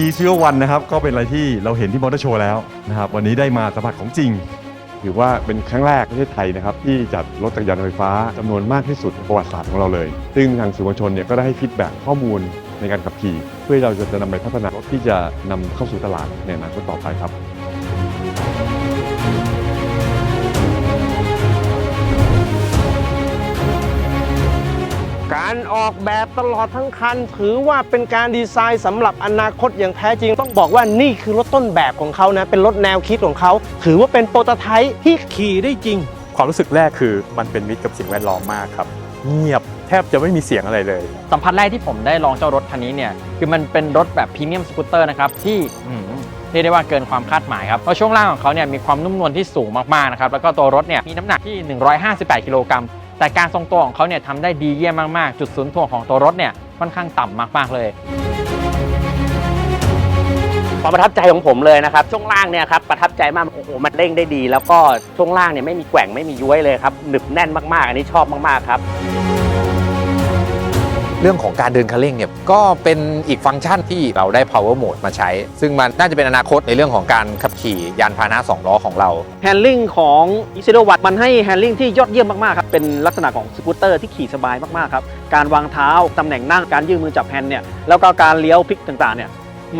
e 0 1นะครับก็เป็นอะไรที่เราเห็นที่มอเตอร์โชว์แล้วนะครับวันนี้ได้มาสัมผัสของจริง ถือว่าเป็นครั้งแรกในประเทศไทยนะครับที่จัดรถจักรยานไฟฟ้าจำนวนมากที่สุดในประวัติศาสตร์ของเราเลย ซึ่งทางสื่อมวลชนเนี่ยก็ได้ให้ฟีดแบ็กข้อมูลในการขับขี่ เพื่อเราจะนำไปพัฒนารถที่จะนำเข้าสู่ตลาดในอนาคตต่อไปครับ การออกแบบตลอดทั้งคัน ถือว่าเป็นการดีไซน์สำหรับอนาคตอย่างแท้จริง ต้องบอกว่านี่คือรถต้นแบบของเขานะ เป็นรถแนวคิดของเขา ถือว่าเป็นโปรโตไทป์ที่ขี่ได้จริง ความรู้สึกแรกคือมันเป็นมิตรกับสิ่งแวดล้อมมากครับ เงียบแทบจะไม่มีเสียงอะไรเลย สัมผัสแรกที่ผมได้ลองเจ้ารถคันนี้เนี่ยคือมันเป็นรถแบบพรีเมียมสกูตเตอร์นะครับที่อืมเรียกได้ว่าเกินความคาดหมายครับ เพราะช่วงล่างของเขาเนี่ยมีความนุ่มนวลที่สูงมากๆนะครับ แล้วก็ตัวรถเนี่ยมีน้ำหนักที่ 158 กิโลกรัม แต่การทรงตัวของเขาเนี่ยทำได้ดีเยี่ยมมากๆ จุดศูนย์ถ่วงของตัวรถเนี่ยค่อนข้างต่ำมากๆเลยความประทับใจของผมเลยนะครับช่วงล่างเนี่ยครับประทับใจมากโอ้โหมันเร่งได้ดี แล้วก็ช่วงล่างเนี่ยไม่มีแกว่งไม่มีย้วยเลยครับหนึบแน่นมากๆ อันนี้ชอบมากๆครับ รื่องของการเดินคันเร่งเนี่ยก็เป็นอีกฟังก์ชันที่เราได้ power mode มาใช้ ซึ่งมันน่าจะเป็นอนาคตในเรื่องของการขับขี่ยานพาหนะสองล้อของเราแฮนดิ้งของอิซิโ w วัตมันให้แฮนดิ้งที่ยอดเยี่ยมมากๆครับเป็นลักษณะของสกูตเตอร์ที่ขี่สบายมากๆครับการวางเท้าตำแหน่งนั่งการยื่นมือจับแฮนด์เนี่ยแล้วก็การเลี้ยวพลิกต่างๆเนี่ย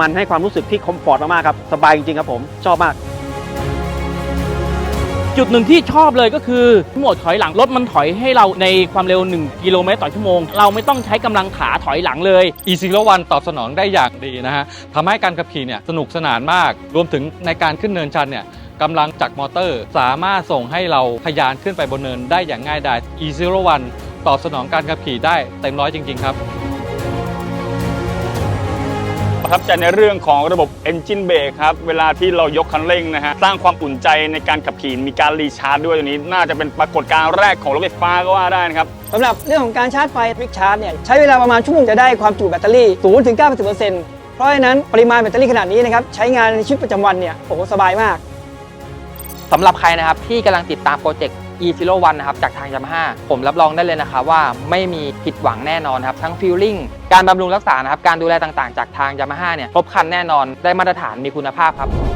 มันให้ความรู้สึกที่คอมฟอร์ตมากๆครับสบายจริงๆครับผมชอบมาก จุดหนึ่งที่ชอบเลยก็คือโหมดถอยหลังรถมันถอยให้เราในความเร็ว 1 กิโลเมตรต่อชั่วโมง เราไม่ต้องใช้กำลังขาถอยหลังเลย e 0 1ตอบสนองได้อย่างดีนะฮะทำให้การขับขี่เนี่ยสนุกสนานมาก รวมถึงในการขึ้นเนินชันเนี่ยกำลังจากมอเตอร์ สามารถส่งให้เราทะยานขึ้นไปบนเนินได้อย่างง่ายดาย e 0 1ตอบสนองการขับขี่ได้เต็มร้อยจริง ๆ ครับ ประทับใจในเรื่องของระบบ Engine Brake ครับ เวลาที่เรายกคันเร่งนะฮะ สร้างความอุ่นใจในการขับขี่ มีการรีชาร์จด้วยตัวนี้ น่าจะเป็นปรากฏการณ์แรกของรถไฟฟ้าก็ว่าได้นะครับสำหรับเรื่องของการชาร์จไฟควิกชาร์จเนี่ย ใช้เวลาประมาณชั่วโมงจะได้ความจุแบตเตอรี่0ถึง90%เพราะฉะนั้นปริมาณแบตเตอรี่ขนาดนี้นะครับใช้งานในชีวิตประจำวันเนี่ยโอ้โหสบายมากสำหรับใครนะครับที่กำลังติดตามโปรเจกต์ e 0 1 นะครับจากทาง Yamaha ผมรับรองได้เลยนะครับว่าไม่มีผิดหวังแน่นอนครับทั้งฟิลลิ่งการบำรุงรักษานะครับการดูแลต่างๆ จากทาง Yamaha เนี่ยครบครันแน่นอนได้มาตรฐานมีคุณภาพครับ